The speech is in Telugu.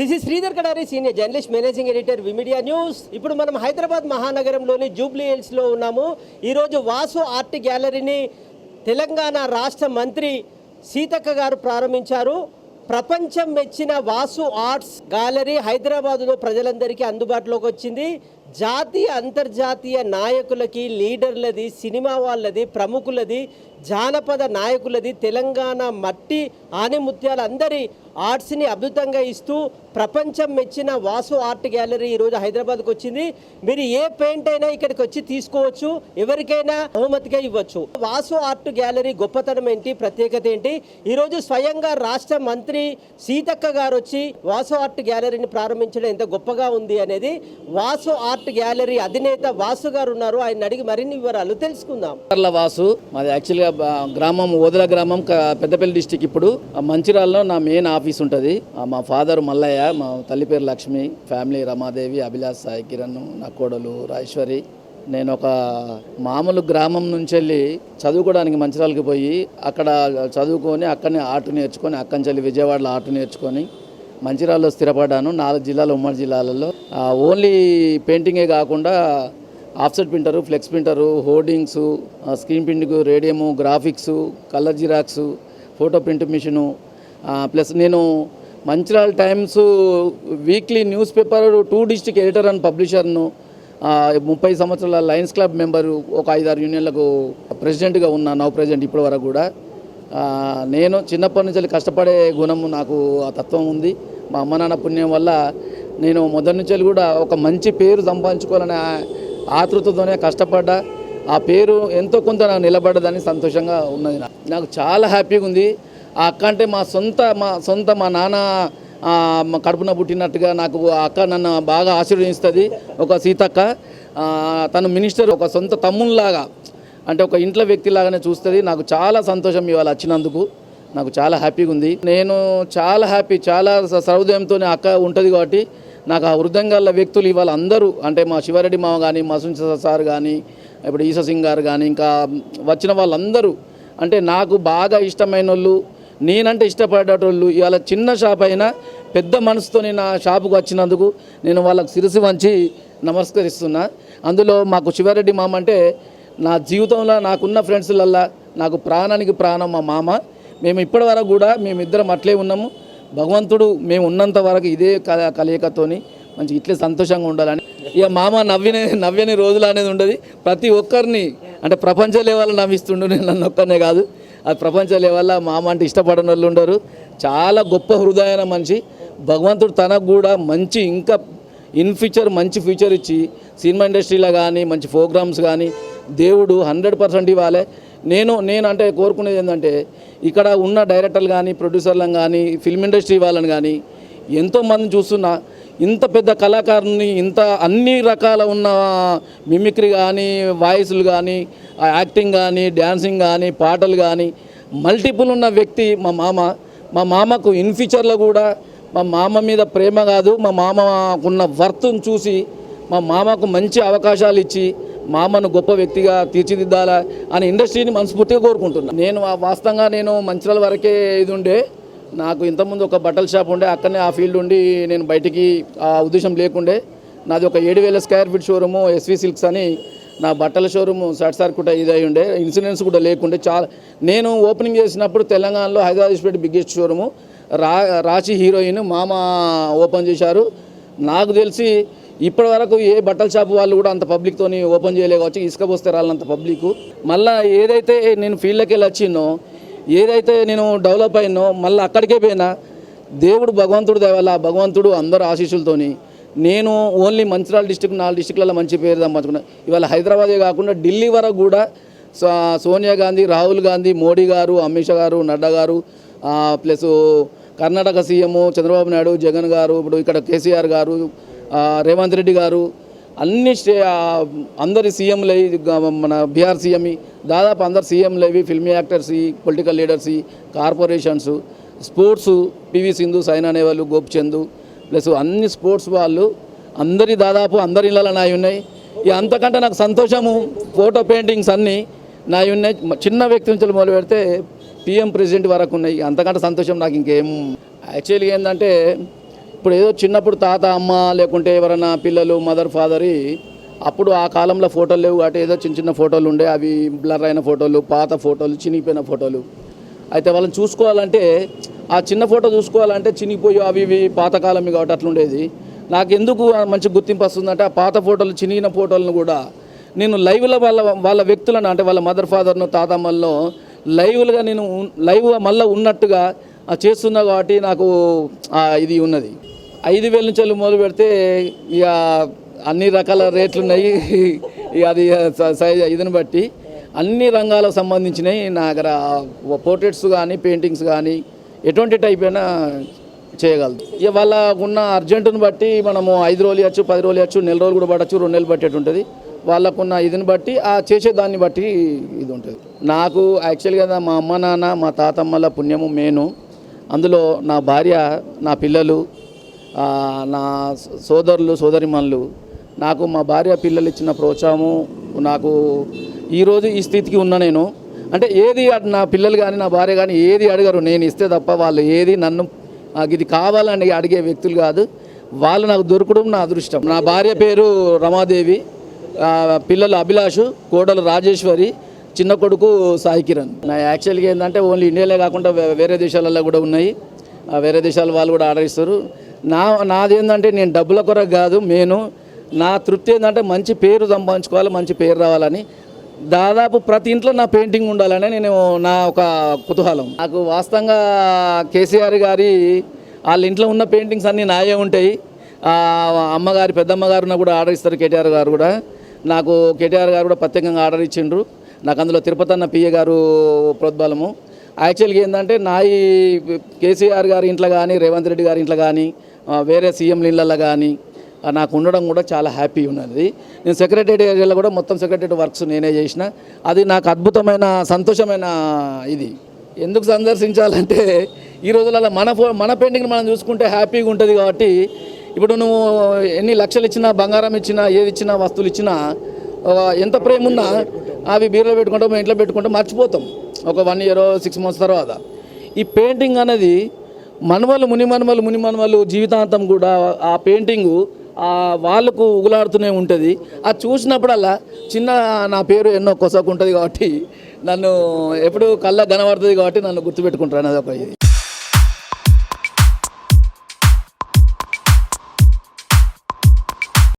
This is Sridhar Kadari senior journalist managing editor V Media news ఇప్పుడు మనం హైదరాబాద్ మహానగరంలోని జూబ్లీ హిల్స్లో ఉన్నాము. ఈరోజు వాసు ఆర్ట్ గ్యాలరీని తెలంగాణ రాష్ట్ర మంత్రి సీతక్క గారు ప్రారంభించారు. ప్రపంచం మెచ్చిన వాసు ఆర్ట్స్ గ్యాలరీ హైదరాబాదులో ప్రజలందరికీ అందుబాటులోకి వచ్చింది. జాతీయ అంతర్జాతీయ నాయకులకి లీడర్లది సినిమా వాళ్ళది ప్రముఖులది జానపద నాయకులది తెలంగాణ మట్టి ఆనిముత్యాలందరి ఆర్ట్స్ని అద్భుతంగా ఇస్తూ ప్రపంచం మెచ్చిన వాసు ఆర్ట్ గ్యాలరీ ఈరోజు హైదరాబాద్కి వచ్చింది. మీరు ఏ పెయింట్ అయినా ఇక్కడికి వచ్చి తీసుకోవచ్చు ఎవరికైనా బహుమతిగా ఇవ్వచ్చు. వాసు ఆర్ట్ గ్యాలరీ గొప్పతనం ఏంటి ప్రత్యేకత ఏంటి? ఈరోజు స్వయంగా రాష్ట్ర మంత్రి సీతక్క గారు వచ్చి వాసు ఆర్ట్ గ్యాలరీని ప్రారంభించడం ఎంత గొప్పగా ఉంది అనేది వాసు ఆర్ట్ గ్యాలరీ అధినేత వాసు గారు ఉన్నారు. ఆయన అడిగి మరిన్ని వివరాలు తెలుసుకుందాం. వాసు మాది యాక్చువల్గా గ్రామం ఓదల గ్రామం పెద్దపల్లి డిస్టిక్ ఇప్పుడు. మంచిర్యాలలో నా మెయిన్ ఆఫీస్ ఉంటుంది. మా ఫాదర్ మల్లయ్య మా తల్లి పేరు లక్ష్మి ఫ్యామిలీ రమాదేవి అభిలాష్ సాయి కిరణ్ నా కోడలు రాజేశ్వరి నేను ఒక మామూలు గ్రామం నుంచి వెళ్ళి చదువుకోవడానికి మంచిర్యాలకి పోయి అక్కడ చదువుకొని అక్కడనే ఆర్ట్ నేర్చుకొని అక్కడి నుంచి వెళ్ళి విజయవాడలో ఆర్ట్ నేర్చుకొని మంచిర్యాలలో స్థిరపడ్డాను. నాలుగు జిల్లాలు ఉమ్మడి జిల్లాలలో. ఓన్లీ పెయింటింగే కాకుండా offset printer flex printer hoardings screen printing radium graphics colour xerox photo print machine plus నేను Mancherial Times weekly news paper two district editor and పబ్లిషర్ను ముప్పై సంవత్సరాల లయన్స్ క్లబ్ మెంబరు ఒక ఐదారు యూనియన్లకు ప్రెసిడెంట్గా ఉన్నా నౌ ప్రెసిడెంట్ ఇప్పటి వరకు కూడా. నేను చిన్నప్పటి నుంచి కష్టపడే గుణము నాకు ఆ తత్వం ఉంది. మా అమ్మ నాన్న పుణ్యం వల్ల నేను మొదటి నుంచి కూడా ఒక మంచి పేరు సంపాదించుకోవాలనే ఆతృతతోనే కష్టపడ్డా. ఆ పేరు ఎంతో కొంత నాకు నిలబడ్డదని సంతోషంగా ఉన్నది నాకు చాలా హ్యాపీగా ఉంది. ఆ అక్క అంటే మా సొంత మా సొంత మా నాన్న కడుపున పుట్టినట్టుగా నాకు ఆ అక్క నన్ను బాగా ఆశీర్వదిస్తుంది. ఒక సీతక్క తను మినిస్టర్ ఒక సొంత తమ్ముళ్ళలాగా అంటే ఒక ఇంట్లో వ్యక్తిలాగానే చూస్తుంది. నాకు చాలా సంతోషం ఇవాళ వచ్చినందుకు. నాకు చాలా హ్యాపీగా ఉంది. నేను చాలా హ్యాపీ చాలా సర్వోదయంతో అక్క ఉంటుంది కాబట్టి నాకు ఆ వృద్ధంగాల వ్యక్తులు ఇవాళ అందరూ అంటే మా శివారెడ్డి మామ కానీ మా సుంచ సార్ కానీ ఇప్పుడు ఈసా సింగ్ గారు కానీ ఇంకా వచ్చిన వాళ్ళందరూ అంటే నాకు బాగా ఇష్టమైన వాళ్ళు నేనంటే ఇష్టపడేటోళ్ళు ఇవాళ చిన్న షాప్ అయినా పెద్ద మనసుతో నా షాపుకు వచ్చినందుకు నేను వాళ్ళకు సిరిసి వంచి నమస్కరిస్తున్నా. అందులో మాకు శివారెడ్డి మామ అంటే నా జీవితంలో నాకున్న ఫ్రెండ్స్లల్లా నాకు ప్రాణానికి ప్రాణం మా మామ. మేము ఇప్పటి వరకు కూడా మేమిద్దరం అట్లే ఉన్నాము. భగవంతుడు మేము ఉన్నంత వరకు ఇదే కల కలయికతోని మంచి ఇట్లే సంతోషంగా ఉండాలని. ఇక మామ నవ్వినే నవ్వని రోజులు అనేది ఉండదు. ప్రతి ఒక్కరిని అంటే ప్రపంచ లెవెల్ నవ్విస్తుండు నేను నన్ను ఒక్కనే కాదు. అది ప్రపంచ లెవెల్లో మామ అంటే ఇష్టపడని వాళ్ళు ఉండరు. చాలా గొప్ప హృదయమైన మనిషి. భగవంతుడు తనకు కూడా మంచి ఇంకా ఇన్ ఫ్యూచర్ మంచి ఫ్యూచర్ ఇచ్చి సినిమా ఇండస్ట్రీలో కానీ మంచి ప్రోగ్రామ్స్ కానీ దేవుడు హండ్రెడ్ పర్సెంట్ ఇవ్వాలి. నేను నేను అంటే కోరుకునేది ఏంటంటే ఇక్కడ ఉన్న డైరెక్టర్లు కానీ ప్రొడ్యూసర్లను కానీ ఫిల్మ్ ఇండస్ట్రీ వాళ్ళని కానీ ఎంతోమందిని చూస్తున్నా ఇంత పెద్ద కళాకారుని ఇంత అన్ని రకాల ఉన్న మిమిక్రీ కానీ వాయిస్లు కానీ యాక్టింగ్ కానీ డ్యాన్సింగ్ కానీ పాటలు కానీ మల్టిపుల్ ఉన్న వ్యక్తి మా మామ. మా మామకు ఇన్ ఫ్యూచర్లో కూడా మా మామ మీద ప్రేమ కాదు. మా మామకున్న వర్త్ను చూసి మా మామకు మంచి అవకాశాలు ఇచ్చి మామను గొప్ప వ్యక్తిగా తీర్చిదిద్దాలా అని ఇండస్ట్రీని మనస్ఫూర్తిగా కోరుకుంటున్నాను నేను వాస్తవంగా నేను మంచిర్యాల వరకే ఇది ఉండే. నాకు ఇంతకుముందు ఒక బట్టల షాప్ ఉండే అక్కడనే ఆ ఫీల్డ్ ఉండి నేను బయటికి ఆ ఉద్దేశం లేకుండే. నాది ఒక ఏడు వేల square feet showroom SV silks అని నా బట్టల షోరూమ్ సాట్ సర్క్యూట్ ఇది అయి ఉండే. ఇన్సూరెన్స్ కూడా లేకుండే. చాలా నేను ఓపెనింగ్ చేసినప్పుడు తెలంగాణలో హైదరాబాద్ బిగ్గెస్ట్ షోరూము. రా రాచి హీరోయిన్ మామ ఓపెన్ చేశారు. నాకు తెలిసి ఇప్పటి వరకు ఏ బట్టల షాప్ వాళ్ళు కూడా అంత పబ్లిక్తోని ఓపెన్ చేయలేకపోవచ్చు ఇసుక పోస్తే రాళ్ళంత పబ్లిక్. మళ్ళీ ఏదైతే నేను ఫీల్డ్లోకి వెళ్ళి వచ్చినో ఏదైతే నేను డెవలప్ అయినో మళ్ళీ అక్కడికే పోయినా దేవుడు భగవంతుడు దేవాల భగవంతుడు అందరు ఆశీస్సులతోని నేను ఓన్లీ మంచిర్యాల డిస్టిక్ నాలుగు డిస్టిక్లలో మంచి పేరు సంపాదించుకున్నా. ఇవాళ హైదరాబాదే కాకుండా ఢిల్లీ వరకు కూడా సోనియా గాంధీ రాహుల్ గాంధీ మోడీ గారు అమిత్ షా గారు నడ్డా గారు ప్లస్ కర్ణాటక సీఎం చంద్రబాబు నాయుడు జగన్ గారు ఇప్పుడు ఇక్కడ కేసీఆర్ గారు రేవంత్ రెడ్డి గారు అన్ని స్టే అందరి సీఎంలు అయ్యి, మన బీహార్ సీఎం దాదాపు అందరు సీఎంలు అవి film actors political leaders corporations sports PV Sindhu Saina Nehwal Gopichand plus అన్ని స్పోర్ట్స్ వాళ్ళు అందరి దాదాపు అందరి ఇళ్ళలో నాయి ఉన్నాయి. ఇక అంతకంటే నాకు సంతోషము ఫోటో పెయింటింగ్స్ అన్నీ నాయి ఉన్నాయి. చిన్న వ్యక్తి నుంచి మొదలు పెడితే పిఎం ప్రెసిడెంట్ వరకు ఉన్నాయి. అంతకంటే సంతోషం నాకు ఇంకేం. యాక్చువల్గా ఏంటంటే ఇప్పుడు ఏదో చిన్నప్పుడు తాత అమ్మ లేకుంటే ఎవరైనా పిల్లలు మదర్ ఫాదర్ అప్పుడు ఆ కాలంలో ఫోటోలు లేవు కాబట్టి ఏదో చిన్న చిన్న ఫోటోలు ఉండే అవి బ్లర్ అయిన ఫోటోలు పాత ఫోటోలు చినిగిపోయిన ఫోటోలు. అయితే వాళ్ళని చూసుకోవాలంటే ఆ చిన్న ఫోటో చూసుకోవాలంటే చినిగిపోయి అవి ఇవి పాతకాలం కాబట్టి అట్లుండేది. నాకు ఎందుకు మంచి గుర్తింపు వస్తుందంటే ఆ పాత ఫోటోలు చినిగిన ఫోటోలను కూడా నేను లైవ్లో వాళ్ళ వాళ్ళ వ్యక్తులను అంటే వాళ్ళ మదర్ ఫాదర్ను తాతమ్మల్లో లైవ్లుగా నేను లైవ్గా మళ్ళీ ఉన్నట్టుగా చేస్తున్నా కాబట్టి నాకు ఇది ఉన్నది. ఐదు వేల నుంచి మొదలు పెడితే ఇక అన్ని రకాల రేట్లు ఉన్నాయి. ఇక అది సైజ్ ఇదిని బట్టి. అన్ని రంగాలకు సంబంధించినవి నా దగ్గర పోర్ట్రేట్స్ కానీ పెయింటింగ్స్ కానీ ఎటువంటి టైప్ అయినా చేయగలదు ఇక వాళ్ళ ఉన్న అర్జెంటుని బట్టి మనము ఐదు రోజులు ఇవ్వచ్చు పది రోజులు ఇవ్వచ్చు నెల రోజులు కూడా పడవచ్చు రెండు నెలలు పట్టేటి ఉంటుంది. వాళ్ళకున్న ఇదిని బట్టి ఆ చేసే దాన్ని బట్టి ఇది ఉంటుంది. నాకు యాక్చువల్గా మా అమ్మ నాన్న మా తాతమ్మల పుణ్యము మేను. అందులో నా భార్య నా పిల్లలు నా సోదరులు సోదరిమణులు నాకు మా భార్య పిల్లలు ఇచ్చిన ప్రోత్సాహము నాకు ఈరోజు ఈ స్థితికి ఉన్నా నేను. అంటే ఏది నా పిల్లలు కానీ నా భార్య కానీ ఏది అడగరు. నేను ఇస్తే తప్ప వాళ్ళు ఏది నన్ను నాకు ఇది కావాలని అడిగే వ్యక్తులు కాదు. వాళ్ళు నాకు దొరకడం నా అదృష్టం. నా భార్య పేరు రమాదేవి పిల్లలు అభిలాషు కోడలు రాజేశ్వరి చిన్న కొడుకు సాయి కిరణ్. నా యాక్చువల్గా ఏంటంటే ఓన్లీ ఇండియాలో కాకుండా వేరే దేశాలలో కూడా ఉన్నాయి. వేరే దేశాల వాళ్ళు కూడా ఆర్డర్ ఇస్తారు. నా నాది ఏంటంటే నేను డబ్బుల కొరకు కాదు నేను నా తృప్తి ఏంటంటే మంచి పేరు సంపాదించుకోవాలి మంచి పేరు రావాలని. దాదాపు ప్రతి ఇంట్లో నా పెయింటింగ్ ఉండాలని నేను నా ఒక కుతూహలం. నాకు వాస్తవంగా కేసీఆర్ గారి వాళ్ళ ఇంట్లో ఉన్న పెయింటింగ్స్ అన్నీ నాయే ఉంటాయి. అమ్మగారి పెద్దమ్మగారున కూడా ఆర్డర్ ఇస్తారు కేటీఆర్ గారు కూడా. నాకు కేటీఆర్ గారు కూడా ప్రత్యేకంగా ఆర్డర్ ఇచ్చిండ్రు. నాకు అందులో తిరుపతి అన్న పిఏ గారు ప్రోద్బలము. యాక్చువల్గా ఏంటంటే నా ఈ కేసీఆర్ గారి ఇంట్లో కానీ రేవంత్ రెడ్డి గారి ఇంట్లో కానీ వేరే సీఎంల ఇళ్ళల్లో కానీ నాకు ఉండడం కూడా చాలా హ్యాపీ ఉన్నది. నేను సెక్రటరీ ఏరియాలో కూడా మొత్తం సెక్రటరీ వర్క్స్ నేనే చేసిన. అది నాకు అద్భుతమైన సంతోషమైన ఇది. ఎందుకు సందర్శించాలంటే ఈ రోజులలో మన ఫో మన పెయింటింగ్ మనం చూసుకుంటే హ్యాపీగా ఉంటుంది కాబట్టి ఇప్పుడు నువ్వు ఎన్ని లక్షలు ఇచ్చినా బంగారం ఇచ్చినా ఏది ఇచ్చినా వస్తువులు ఇచ్చినా ఎంత ప్రేమ ఉన్నా అవి బీరులో పెట్టుకుంటాం ఇంట్లో పెట్టుకుంటాం మర్చిపోతాం. ఒక వన్ ఇయర్ సిక్స్ మంత్స్ తర్వాత. ఈ పెయింటింగ్ అనేది మనవలు ముని మనవలు ముని మనవలు జీవితాంతం కూడా ఆ పెయింటింగు ఆ వాళ్ళకు ఉగులాడుతూనే ఉంటుంది. అది చూసినప్పుడల్లా చిన్న నా పేరు ఎన్నో కొసకు ఉంటుంది కాబట్టి నన్ను ఎప్పుడు కళ్ళ కనబడుతుంది కాబట్టి నన్ను గుర్తుపెట్టుకుంటాను అది ఒక ఇది.